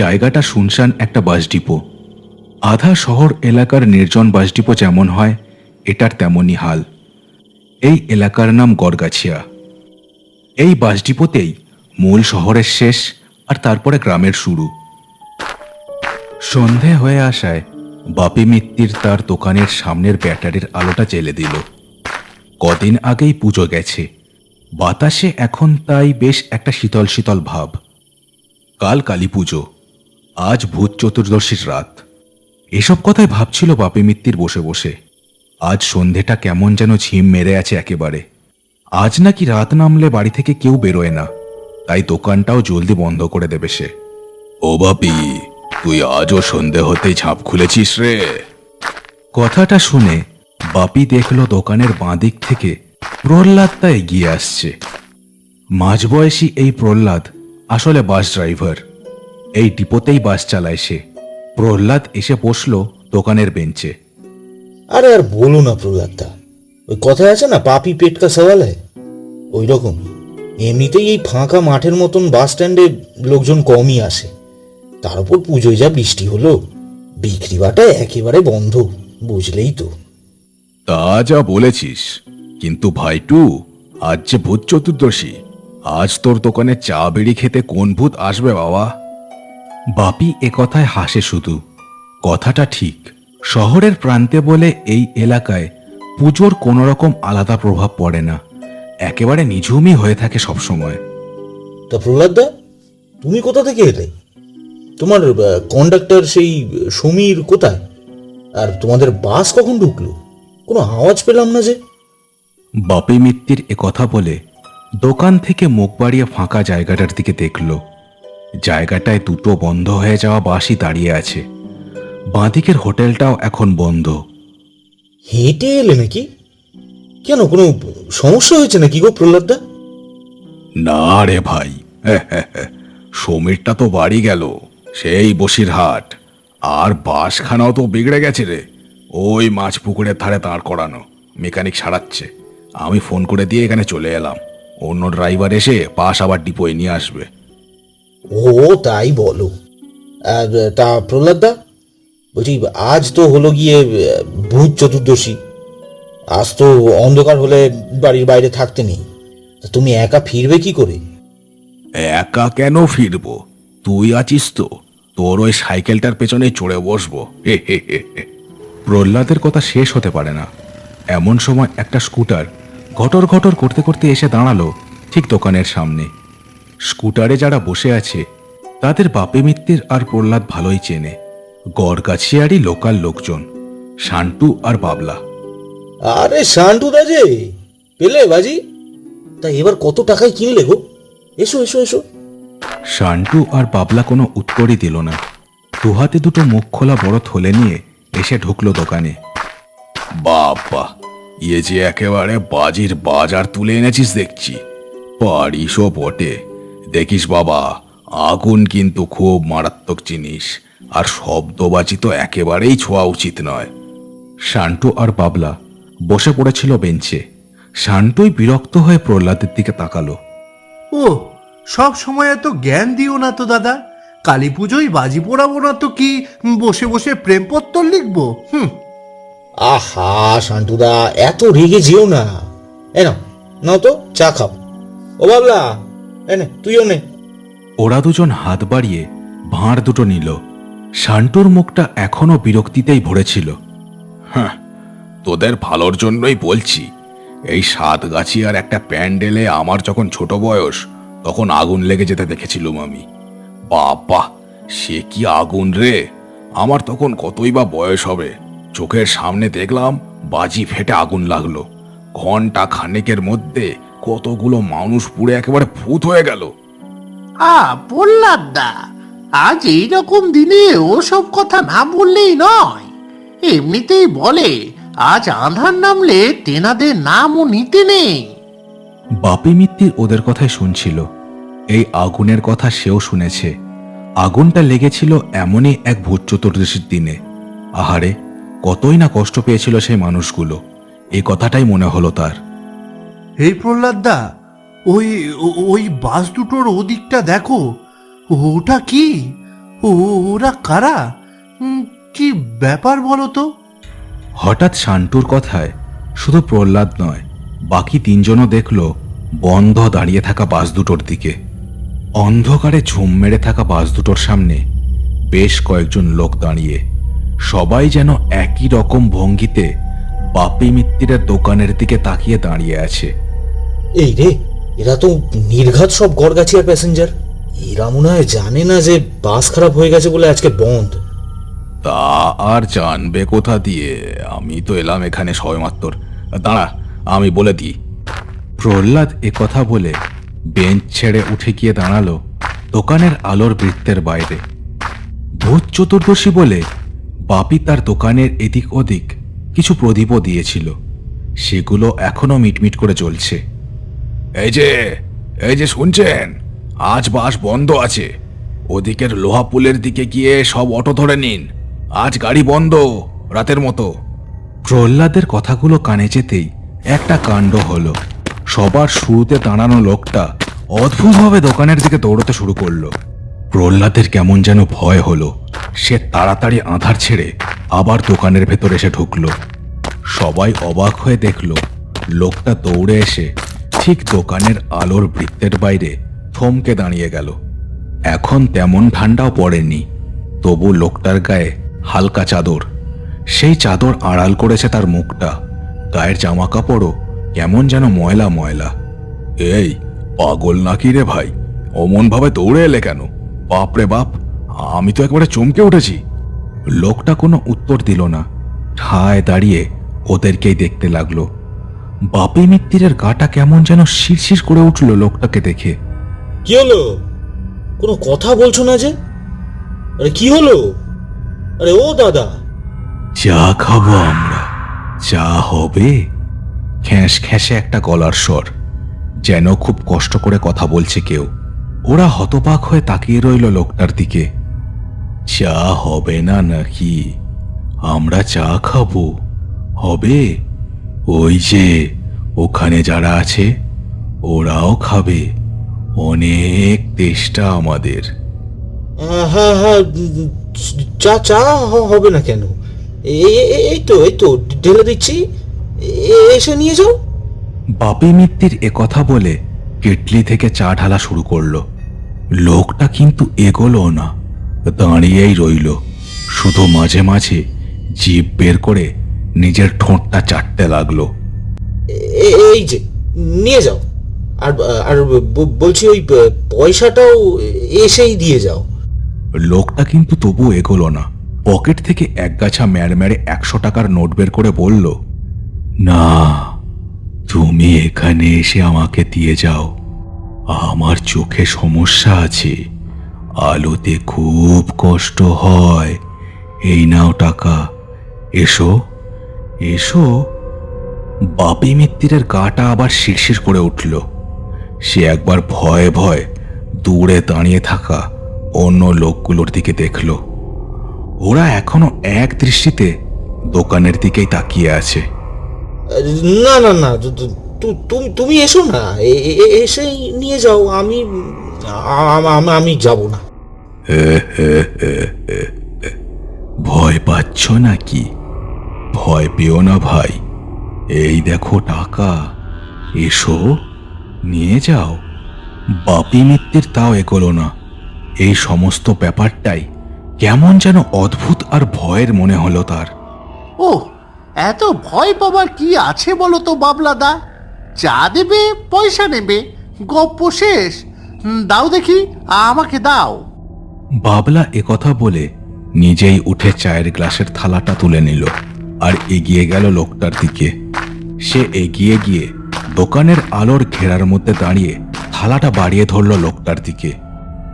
জায়গাটা শুনশান একটা বাস ডিপো। আধা শহর এলাকার নির্জন বাস ডিপো যেমন হয়, এটার তেমনই হাল। এই এলাকার নাম গড়গাছিয়া। এই বাস ডিপোতেই মূল শহরের শেষ আর তারপরে গ্রামের শুরু। সন্ধে হয়ে আসায় বাপি মিত্তির তার দোকানের সামনের ব্যাটারির আলোটা জ্বেলে দিল। কদিন আগেই পুজো গেছে। বাতাসে এখন তাই বেশ একটা শীতল শীতল ভাব। কাল কালী পুজো। আজ ভূত চতুর্দশীর রাত। এসব কথাই ভাবছিল বাপি মিত্তির বসে বসে। আজ সন্ধেটা কেমন যেন ঝিম মেরে আছে একেবারে। আজ নাকি রাত নামলে বাড়ি থেকে কেউ বেরোয় না। তাই দোকানটাও জলদি বন্ধ করে দেবে সে। ও বাপি তুই আজও সন্ধে হতেই ঝাঁপ খুলেছিস রে। কথাটা শুনে বাপি দেখল দোকানের বাঁদিক থেকে প্রহ্লাদটা এগিয়ে আসছে। মাঝবয়সী এই প্রহ্লাদ আসলে বাস ড্রাইভার। এই ডিপোতেই বাস চালায় সে। প্রহ্লাদ এসে বসল দোকানের বেঞ্চে। আরে আর বলো না প্রহ্লাদদা ওই কথায় আছে না পাপি পেটকা সওয়াল হয় ওই রকম এমনিতেই এই ফাঁকা মাঠের মতন বাস স্ট্যান্ডে লোকজন কমই আসে। তার উপর পুজোয় যা বৃষ্টি হলো বিক্রি বাটা একেবারে বন্ধ বুঝলেই তো। তা যা বলেছিস কিন্তু ভাইটু আজ যে ভূত চতুর্দশী আজ তোর দোকানে চা বিড়ি খেতে কোন ভূত আসবে বাবা? বাপি এ কথায় হাসে শুধু। কথাটা ঠিক। শহরের প্রান্তে বলে এই এলাকায় পুজোর কোনো রকম আলাদা প্রভাব পড়ে না। একেবারে নিঝুমই হয়ে থাকে সবসময়। তা প্রহ্লাদদা তুমি কোথা থেকে এলে? তোমার কন্ডাক্টর সেই সমীর কোথায়? আর তোমাদের বাস কখন ঢুকলো? কোনো আওয়াজ পেলাম না যে। বাপি মিত্তির এ কথা বলে দোকান থেকে মুখ বাড়িয়ে ফাঁকা জায়গাটার দিকে দেখল। জায়গাটায় দুটো বন্ধ হয়ে যাওয়া বাসই দাঁড়িয়ে আছে। বাঁদিকের হোটেলটাও এখন বন্ধ। হেঁটে এলে নাকি? কেন কোনো সমস্যা হয়েছে নাকি গো প্রহ্লাদদা? না রে ভাই সমীরটা তো বাড়ি গেল সেই বসিরহাট। আর বাসখানাও তো বিগড়ে গেছে রে ওই মাছ পুকুরের ধারে দাঁড় করানো মেকানিক সারাচ্ছে। আমি ফোন করে দিয়ে এখানে চলে এলাম অন্য ড্রাইভার এসে বাস আবার ডিপোয় নিয়ে আসবে। ও তাই বলো। আর, তা প্রহ্লাদদা? বলছি আজ তো হলো গিয়ে ভূত চতুর্দশী। আজ তো অন্ধকার হলে বাড়ির বাইরে থাকতে নেই। তুমি একা ফিরবে কি করে? একা কেন ফিরবো? তুই আছিস তো। তোর ওই সাইকেলটার পেছনে চড়ে বসবো। হে। প্রহ্লাদের কথা শেষ হতে পারে না। এমন সময় একটা স্কুটার ঘটর ঘটর করতে করতে এসে দাঁড়াল ঠিক দোকানের সামনে। স্কুটারে যারা বসে আছে তাদের বাপে মিত্তির আর প্রহ্লাদ ভালোই চেনে। গড়গাছিয়ারই লোকাল লোকজন শান্টু আর বাবলা। আরে শান্টু দা যে পেলে বাজি? তা এবার কত টাকায় কিনলে গো? এসো এসো এসো। শান্টু আর বাবলা কোনো উত্তরই দিল না। দুহাতে দুটো মুখ খোলা বড় থলে নিয়ে এসে ঢুকলো দোকানে। বাবা ইয়ে যে একেবারে বাজির বাজার তুলে এনেছিস দেখছি। পারিসও বটে। দেখিস বাবা আগুন কিন্তু খুব মারাত্মক জিনিস আর শব্দবাজি তো একেবারেই ছোঁয়া উচিত নয়। শান্টু আর বাবলা বসে পড়েছিল বেঞ্চে। শান্টুই বিরক্ত হয়ে প্রহ্লাদের দিকে তাকালো। ও সব সময় এত জ্ঞান দিও না তো দাদা। কালী পুজোয় বাজি পোড়াবো না তো কি? বসে বসে প্রেমপত্র লিখব হুম। আহা শান্টুদা এত রেগে যেও না। এ নাও নাও তো চা খাও। ও বাবলা এনে তুইও নে। ওরা দুজন হাত বাড়িয়ে ভাঁড় দুটো নিল। শান্টুর মুখটা এখনও বিরক্তিতেই ভরেছিল। হ্যাঁ তোদের ভালোর জন্যই বলছি এই সাত গাছি আর একটা প্যান্ডেলে আমার যখন ছোট বয়স তখন আগুন লেগে যেতে দেখেছিলুম আমি। বাবা সে কি আগুন রে? আমার তখন কতই বা বয়স হবে। চোখের সামনে দেখলাম বাজি ফেটে আগুন লাগল। ঘণ্টা খানেকের মধ্যে কতগুলো মানুষ পুড়ে একেবারে ভূত হয়ে গেল। আ বললাম না আজ এই রকম দিনে ওসব কথা না বললেই নয়। এমনিতেই বলে আজ আধার নামলে তেনাদের নামও নিতে নেই। বাপি মিত্তির ওদের কথাই শুনছিল। এই আগুনের কথা সেও শুনেছে। আগুনটা লেগেছিল এমনই এক ভূত চতুর্দশীর দিনে। আহারে কতই না কষ্ট পেয়েছিল সেই মানুষগুলো। এই কথাটাই মনে হলো তার। এই প্রহ্লাদদা, ওই ওই বাস দুটোর ওদিকটা দেখো। ওটা কি? ওরা কারা? কি ব্যাপার বলো তো? হঠাৎ শান্টুর কথায় শুধু প্রহ্লাদ নয়, বাকি তিনজনও দেখল বন্ধ দাঁড়িয়ে থাকা বাস দুটোর দিকে। অন্ধকারে ঝুম মেরে থাকা বাস দুটোর সামনে বেশ কয়েকজন লোক দাঁড়িয়ে, সবাই যেন একই রকম ভঙ্গিতে বাপি মিত্তিরের দোকানের দিকে তাকিয়ে দাঁড়িয়ে আছে। এই রে, এরা তো নির্ঘাত সব গড়গাছিয়ার প্যাসেঞ্জার। এরা মনে হয় জানে না যে বাস খারাপ হয়ে গেছে বলে আজকে বন্ধ। তা আর জানবে কোথা দিয়ে? আমি তো এলাম এখানে সবেমাত্র। দাঁড়া, আমি বলে দিই। প্রহ্লাদ কথা বলে বেঞ্চ ছেড়ে উঠে গিয়ে দাঁড়াল দোকানের আলোর বৃত্তের বাইরে। ভূত চতুর্দশী বলে বাপি তার দোকানের এদিক ওদিক কিছু প্রদীপও দিয়েছিল। সেগুলো এখনও মিটমিট করে চলছে এই যে এই যে শুনছেন, আজ বাস বন্ধ আছে। ওদিকের লোহা পুলের দিকে গিয়ে সব অটো ধরে নিন। আজ গাড়ি বন্ধ, রাতের মতো। প্রহ্লাদের কথাগুলো কানে যেতেই একটা কাণ্ড হলো। সবার শুরুতে দাঁড়ানো লোকটা অদ্ভুতভাবে দোকানের দিকে দৌড়তে শুরু করল। প্রহ্লাদের কেমন যেন ভয় হলো। সে তাড়াতাড়ি আধার ছেড়ে আবার দোকানের ভেতর এসে ঢুকলো। সবাই অবাক হয়ে দেখল, লোকটা দৌড়ে এসে ঠিক দোকানের আলোর বৃত্তের বাইরে থমকে দাঁড়িয়ে গেল। এখন তেমন ঠান্ডাও পড়েনি, তবু লোকটার গায়ে হালকা চাদর। সেই চাদর আড়াল করেছে তার মুখটা, গায়ের জামা কাপড়ও কেমন যেন ময়লা ময়লা। এই, পাগল নাকি রে ভাই? অমন ভাবে দৌড়ে এলে কেন? বাপরে বাপ, আমি তো একবারে চমকে উঠেছি। লোকটা কোনো উত্তর দিল না। ঠায় দাঁড়িয়ে ওদেরকেই দেখতে লাগল। বাপি মিত্তিরের গাটা কেমন যেন শিরশির করে উঠল লোকটাকে দেখে। কি হলো? কোনো কথা বলছো না যে? আরে কি হলো? আরে ও দাদা। চা খাব আমরা। চা হবে। খ্যাঁস খ্যাঁসে একটা গলার স্বর। যেন খুব কষ্ট করে কথা বলছে কেউ। ওরা হতবাক হয়ে তাকিয়ে রইল লোকটার দিকে। চা হবে না নাকি? আমরা চা খাব। হবে? ওই যে ওখানে যারা আছে ওরাও খাবে। অনেক তেষ্টা আমাদের। হ্যাঁ হ্যাঁ চা চা হবে না কেন? এই তো এই তো ঢেলে দিচ্ছি। এসে নিয়ে যাও। বাপি মিত্তির কথা বলে কেটলি থেকে চা ঢালা শুরু করল। লোকটা কিন্তু এগোলো না দাঁড়িয়েই রইল। শুধু মাঝে মাঝে জিভ বের করে নিজের ঠোঁটটা চাটতে লাগল। এই যে নিয়ে যাও। আর আর বলছি ওই পয়সাটাও এসেই দিয়ে যাও। লোকটা কিন্তু তবু এগোলো না। পকেট থেকে এক গাছা ম্যাড়ম্যাড়ে একশো টাকার নোট বের করে বলল না তুমি এখানে এসে আমাকে দিয়ে যাও। আমার চোখে সমস্যা আছে। আলোতে খুব কষ্ট হয়। এই নাও টাকা। এসো। এসো। বাপি মিত্তিরের গাটা আবার শিরশির করে উঠল। সে একবার ভয়ে ভয়ে দূরে দাঁড়িয়ে থাকা অন্য লোকগুলোর দিকে দেখল। ওরা এখনও এক দৃষ্টিতে দোকানের দিকেই তাকিয়ে আছে। না না না তুমি তুমি এসো না। এ- এ- এসেই নিয়ে যাও। আমি আমি যাব না। ভয় পাচ্ছ নাকি? ভয় পেও না ভাই। এই দেখো টাকা। এসো নিয়ে যাও। বাপি মিত্তির তাও এগোলো না। এই সমস্ত ব্যাপারটাই কেমন যেন অদ্ভুত আর ভয়ের মনে হলো তার। ও এত ভয় পাবার কি আছে বলো তো বাবলাদা? চা দেবে পয়সা নেবে গপ্প শেষ। দাও দেখি আমাকে দাও। বাবলা একথা বলে নিজেই উঠে চায়ের গ্লাসের থালাটা তুলে নিল। আর এগিয়ে গেল লোকটার দিকে। সে এগিয়ে গিয়ে দোকানের আলোর ঘেরার মধ্যে দাঁড়িয়ে থালাটা বাড়িয়ে ধরল লোকটার দিকে।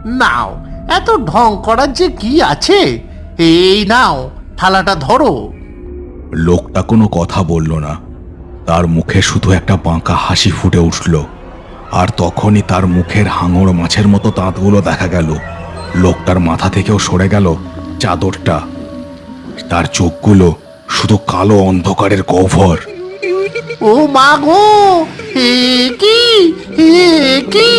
নাও এত ঢং করার যে কি আছে? এই নাও থালাটা ধরো। লোকটা কোনো কথা বলল না। তার মুখে শুধু একটা বাঁকা হাসি ফুটে উঠল। আর তখনই তার মুখের হাঙর মাছের মতো দাঁতগুলো দেখা গেল। লোকটার মাথা থেকেও সরে গেল চাদরটা। তার চোখগুলো শুধু কালো অন্ধকারের গহ্বর ও মা গো কি কি?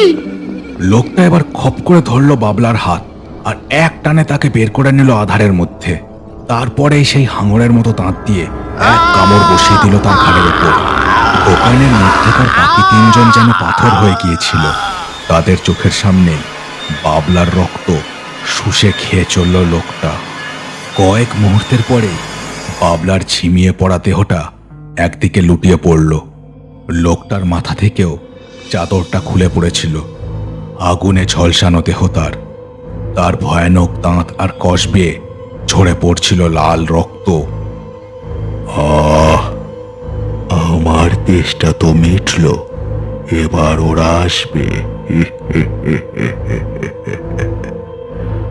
লোকটা এবার খপ করে ধরল বাবলার হাত আর এক টানে তাকে বের করে নিল আধারের মধ্যে। তারপরেই সেই হাঙরের মতো তাঁত দিয়ে এক কামড় বসিয়ে দিল তার ঘাড়ের উপর দোকানের মধ্যেকার বাকি তিনজন যেন পাথর হয়ে গিয়েছিল। তাদের চোখের সামনে বাবলার রক্ত শুষে খেয়ে চলল লোকটা। কয়েক মুহূর্তের পরে বাবলার ছিমিয়ে পড়া দেহটা একদিকে লুটিয়ে পড়ল। লোকটার মাথা থেকেও চাদরটা খুলে পড়েছিল। আগুনে ঝলসানো দেহ তার। তার ভয়ানক দাঁত আর কষ বেয়ে ঝরে পড়ছিল লাল রক্ত। আহ, আমার দেশটা তো মিটল। এবার ওরা আসবে।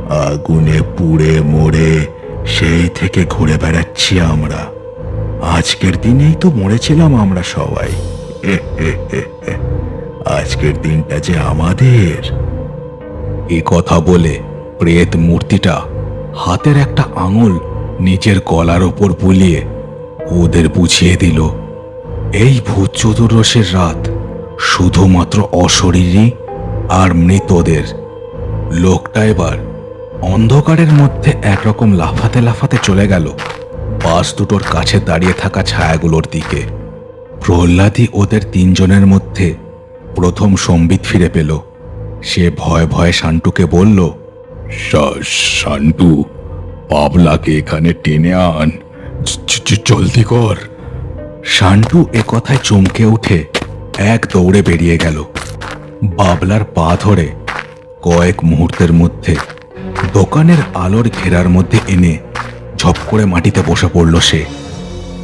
আগুনে পুড়ে মরে সেই থেকে ঘুরে বেড়াচ্ছি আমরা। আজকের দিনেই তো মরেছিলাম আমরা সবাই। আজকের দিনটা যে আমাদের। এ কথা বলে প্রেত মূর্তিটা হাতের একটা আঙুল নিজের গলার ওপর বুলিয়ে ওদের বুঝিয়ে দিল। এই ভূত চতুর্দশের রাত শুধুমাত্র অশরীরী আর মৃতদের। লোকটা এবার অন্ধকারের মধ্যে একরকম লাফাতে লাফাতে চলে গেল। বাস দুটোর কাছে দাঁড়িয়ে থাকা ছায়াগুলোর দিকে। প্রহ্লাদই ওদের তিনজনের মধ্যে প্রথম সম্বিত ফিরে পেল। সে ভয়ে ভয়ে শান্টুকে বলল শান্টু পাবলাকে এখানে টেনে আন। জলদি কর। শান্টু কথায় চমকে উঠে এক দৌড়ে বেরিয়ে গেল। বাবলার পা ধরে কয়েক মুহূর্তের মধ্যে দোকানের আলোর ঘেরার মধ্যে এনে ঝপ করে মাটিতে বসে পড়ল সে।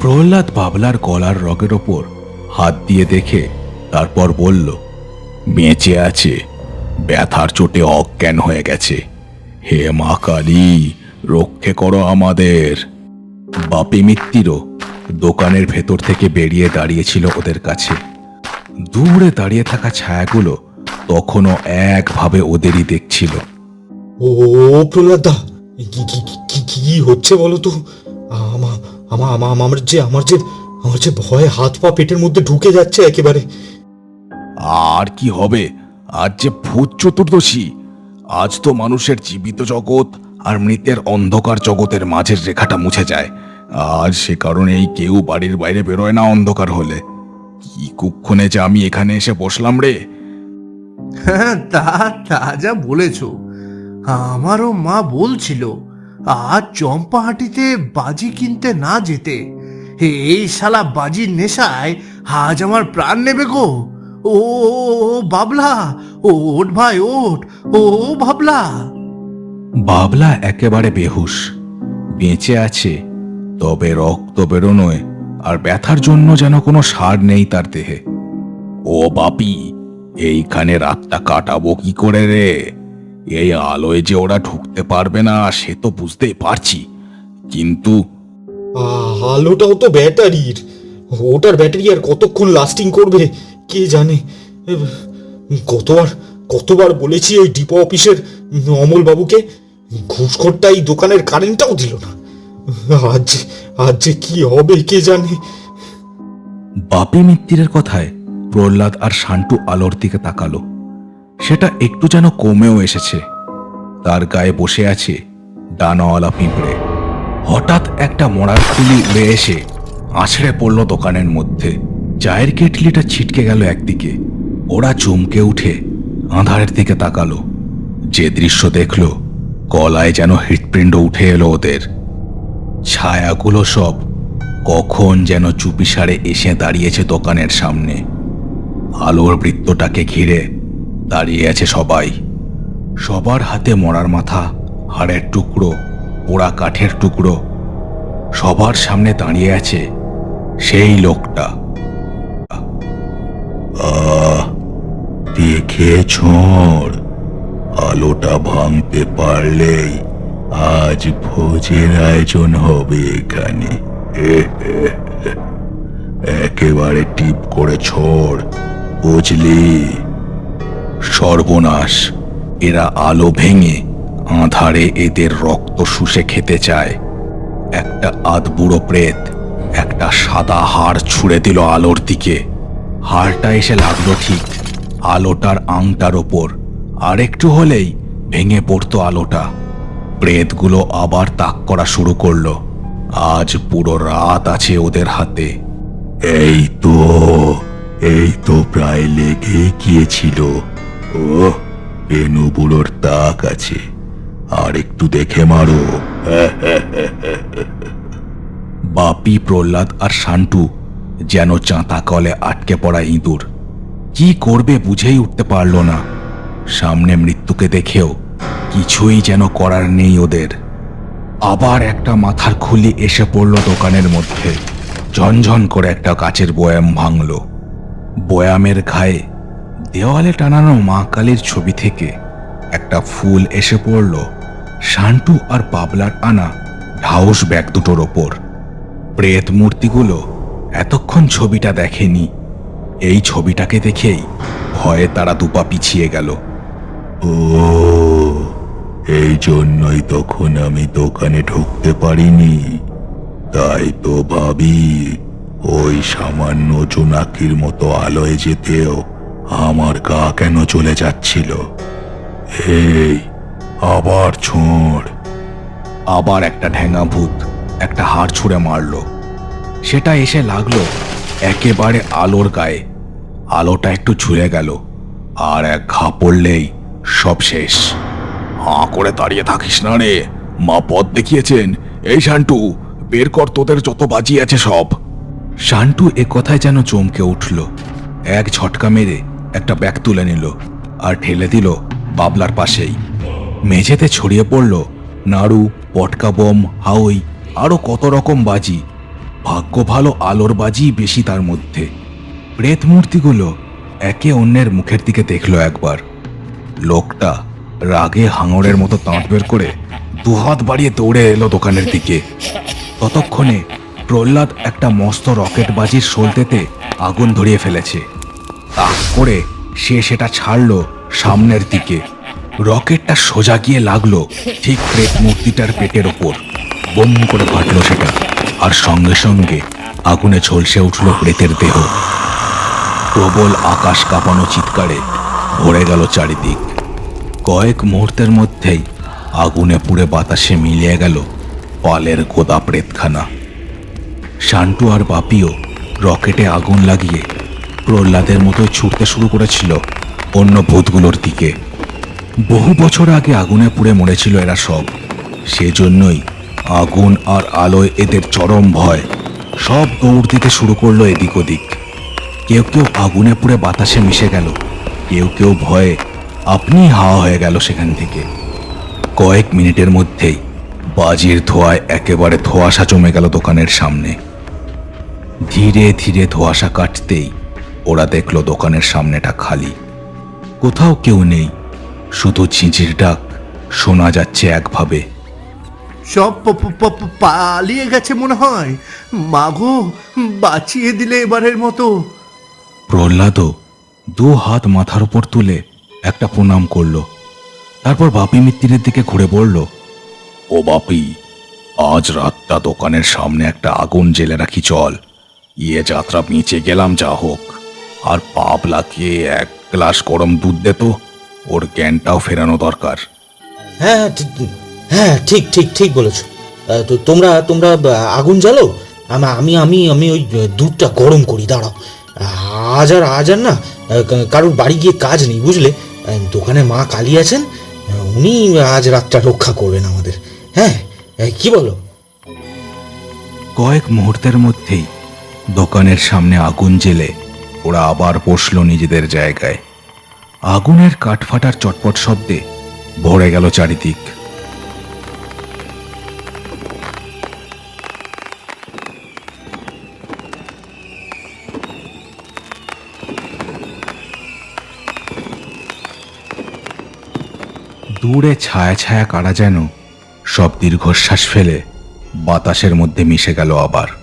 প্রহ্লাদ বাবলার গলার রগের ওপর হাত দিয়ে দেখে তারপর বলল, বেঁচে আছে। ব্যথার চোটে অজ্ঞান হয়ে গেছে। হে মা কালী, রক্ষে করো আমাদের। বাপি মিত্তিরও দোকানের ভেতর থেকে বেরিয়ে দাঁড়িয়েছিল ওদের কাছে। দূরে দাঁড়িয়ে থাকা ছায়াগুলো তখনও একভাবে ওদেরই দেখছিল। ও প্রহ্লাদ দা কি কি কি- কি কি হচ্ছে বলো তো? আমা আমা আমা আমার যে আমার যে আমার যে ভয়ে হাত পা পেটের মধ্যে ঢুকে যাচ্ছে একেবারে। আর কি হবে? আজ যে ভূত চতুর্দশী? আজ তো মানুষের জীবিত জগৎ আর মৃতের অন্ধকার জগতের মাঝের রেখাটা মুছে যায়। আজ সে কারণেই কেউ বাড়ির বাইরে বেরোয় না অন্ধকার হলে। কি কুক্ষণে যে আমি এখানে এসে বসলাম রে? হ্যাঁ তা তা যা বলেছ। আমারও মা বলছিল আজ চম্পাহাটিতে বাজি কিনতে না যেতে। এই শালা বাজির নেশায় আজ আমার প্রাণ নেবে গো। ও, বাবলা ওট ভাই ওট ও বাবলা। বাবলা একেবারে বেহুশ। বেঁচে আছে তবে রক্ত বেরোনোয় আর ব্যথার জন্য যেন কোনো সার নেই তার দেহে। ও বাপি এইখানে রাতটা কাটাবো কি করে রে? এই আলোয় যে ওরা ঢুকতে পারবে না সে তো বুঝতেই পারছি। কিন্তু আলোটাও তো ব্যাটারির। ওটার ব্যাটারি আর কতক্ষণ লাস্টিং করবে কে জানে? কতবার কতবার বলেছি ওই ডিপো অফিসের অমল বাবুকে ঘুষখোরটা এই দোকানের কারেন্টটাও দিল না। আজ আজ যে কি হবে কে জানে? বাপি মিত্তিরের কথায় প্রহ্লাদ আর শান্টু আলোর দিকে তাকালো। সেটা একটু যেন কমেও এসেছে। তার গায়ে বসে আছে ডানাওয়ালা পিঁপড়ে। হঠাৎ একটা মরার খুলি উড়ে এসে আছড়ে পড়ল দোকানের মধ্যে। চায়ের কেটলিটা ছিটকে গেল একদিকে। ওরা চমকে উঠে আঁধারের দিকে তাকালো। যে দৃশ্য দেখল, গলায় যেন হৃৎপিণ্ড উঠে এলো ওদের। ছায়াগুলো সব কখন যেন চুপিসারে এসে দাঁড়িয়েছে দোকানের সামনে। আলোর বৃত্তটাকে ঘিরে দাঁড়িয়ে আছে সবাই। সবার হাতে মরার মাথা, হাড়ের টুকরো, পোড়া কাঠের টুকরো। সবার সামনে দাঁড়িয়ে আছে সেই লোকটা। দেখে ছোঁড় আলোটা ভাঙতে পারলেই আজ ভোজের আয়োজন হবে এখানে। একেবারে টিপ করে ছোড় বুঝলি? সর্বনাশ। এরা আলো ভেঙে আধারে এদের রক্ত শুষে খেতে চায়। একটা আধবুড়ো প্রেত একটা সাদা হাড় ছুঁড়ে দিল আলোর দিকে। হাড়টা এসে লাগল ঠিক আলোটার আংটার ওপর। আর একটু হলেই ভেঙে পড়তো আলোটা। প্রেতগুলো আবার তাক করা শুরু করল। আজ পুরো রাত আছে ওদের হাতে। এই তো এই তো প্রায় লেগে গিয়েছিল। ও বেনু বুড়োর তাক আছে। আর একটু দেখে মারো। বাপি, প্রহ্লাদ আর শান্টু যেন চাঁতা কলে আটকে পড়া ইঁদুর। কি করবে বুঝেই উঠতে পারল না। সামনে মৃত্যুকে দেখেও কিছুই যেন করার নেই ওদের। আবার একটা মাথার খুলি এসে পড়ল দোকানের মধ্যে। ঝনঝন করে একটা কাচের বয়াম ভাঙল। বয়ামের ঘায়ে দেওয়ালে টানানো মা কালীর ছবি থেকে একটা ফুল এসে পড়ল শান্টু আর পাবলার আনা ঢাউস ব্যাগ দুটোর ওপর। প্রেত মূর্তিগুলো এতক্ষণ ছবিটা দেখেনি। এই ছবিটাকে দেখেই ভয়ে তারা দুপা পিছিয়ে গেল। ও, এই জন্যই তখন আমি দোকানে ঢুকতে পারিনি। তাই তো ভাবি, ওই সামান্য জোনাকির মতো আলোয় যেতেও আমার গা কেন চলে যাচ্ছিল? এই আবার ছোঁড় আবার একটা ঢ্যাঙা ভূত একটা হাড় ছুঁড়ে মারল। সেটা এসে লাগল একেবারে আলোর গায়ে। আলোটা একটু ছুঁড়ে গেল আর এক ঘা পড়লেই সব শেষ। হাঁ করে দাঁড়িয়ে থাকিস না রে। মা পথ দেখিয়েছেন। এই শান্টু বের কর তোদের যত বাজি আছে সব। শান্টু এ কথায় যেন চমকে উঠল। এক ঝটকা মেরে একটা ব্যাগ তুলে নিল আর ঠেলে দিল বাবলার পাশেই। মেঝেতে ছড়িয়ে পড়ল নাড়ু, পটকা বোম, হাওই, আরও কত রকম বাজি। ভাগ্য ভালো আলোর বাজি বেশি তার মধ্যে। প্রেত মূর্তিগুলো একে অন্যের মুখের দিকে দেখল একবার। লোকটা রাগে হাঙরের মতো তাঁত বের করে দুহাত বাড়িয়ে দৌড়ে এলো দোকানের দিকে। ততক্ষণে প্রহ্লাদ একটা মস্ত রকেট বাজির সলতেতে আগুন ধরিয়ে ফেলেছে। তাক করে সে সেটা ছাড়লো সামনের দিকে। রকেটটা সোজা গিয়ে লাগল ঠিক প্রেত মূর্তিটার পেটের ওপর। বম করে ফাটলো সেটা। আর সঙ্গে সঙ্গে আগুনে ঝলসে উঠল প্রেতের দেহ। প্রবল আকাশ কাঁপানো চিৎকারে ভরে গেল চারিদিক। কয়েক মুহূর্তের মধ্যেই আগুনে পুড়ে বাতাসে মিলিয়ে গেল পালের গোদা প্রেতখানা। শান্টু আর বাপিও রকেটে আগুন লাগিয়ে প্রহ্লাদের মতো ছুটতে শুরু করেছিল অন্য ভূতগুলোর দিকে। বহু বছর আগে আগুনে পুড়ে মরেছিল এরা সব। সেজন্যই আগুন আর আলোয় এদের চরম ভয়। সব দৌড় দিতে শুরু করল এদিক ওদিক। কেউ কেউ আগুনে পুড়ে বাতাসে মিশে গেল। কেউ কেউ ভয়ে আপনি হাওয়া হয়ে গেল সেখান থেকে। কয়েক মিনিটের মধ্যেই বাজির ধোঁয়ায় একেবারে ধোঁয়াশা জমে গেল দোকানের সামনে। ধীরে ধীরে ধোঁয়াশা কাটতেই ওরা দেখল দোকানের সামনেটা খালি। কোথাও কেউ নেই শুধু ঝিঁঝির ডাক শোনা যাচ্ছে একভাবে। সব পালিয়ে গেছে মনে হয়। মাগো বাঁচিয়ে দিলে এবারের মতো। প্রহ্লাদও দু হাত মাথার উপর তুলে একটা প্রণাম করল। তারপর বাপি মিত্তিরের দিকে ঘুরে বলল ও বাপি আজ রাতটা দোকানের সামনে একটা আগুন জেলে রাখি চল। ইয়ে যাত্রা বেঁচে গেলাম যা হোক। আর পাবলাকে এক গ্লাস গরম দুধ দে তো ওর জ্ঞানটাও ফেরানো দরকার। হ্যাঁ ঠিক হ্যাঁ ঠিক ঠিক ঠিক বলেছ। তো তোমরা তোমরা আগুন জ্বালো আমি আমি আমি ওই দুধটা গরম করি দাঁড়াও। আজ আর আজ আর না কারোর বাড়ি গিয়ে কাজ নেই বুঝলে? দোকানে মা কালী আছেন উনি আজ রাতটা রক্ষা করবেন আমাদের। হ্যাঁ কি বলো? কয়েক মুহূর্তের মধ্যেই দোকানের সামনে আগুন জেলে ওরা আবার বসল নিজেদের জায়গায়। আগুনের কাঠফাটার চটপট শব্দে ভরে গেল চারিদিক। দূরে ছায়া ছায়া কারা যেন সব দীর্ঘশ্বাস ফেলে বাতাসের মধ্যে মিশে গেল আবার।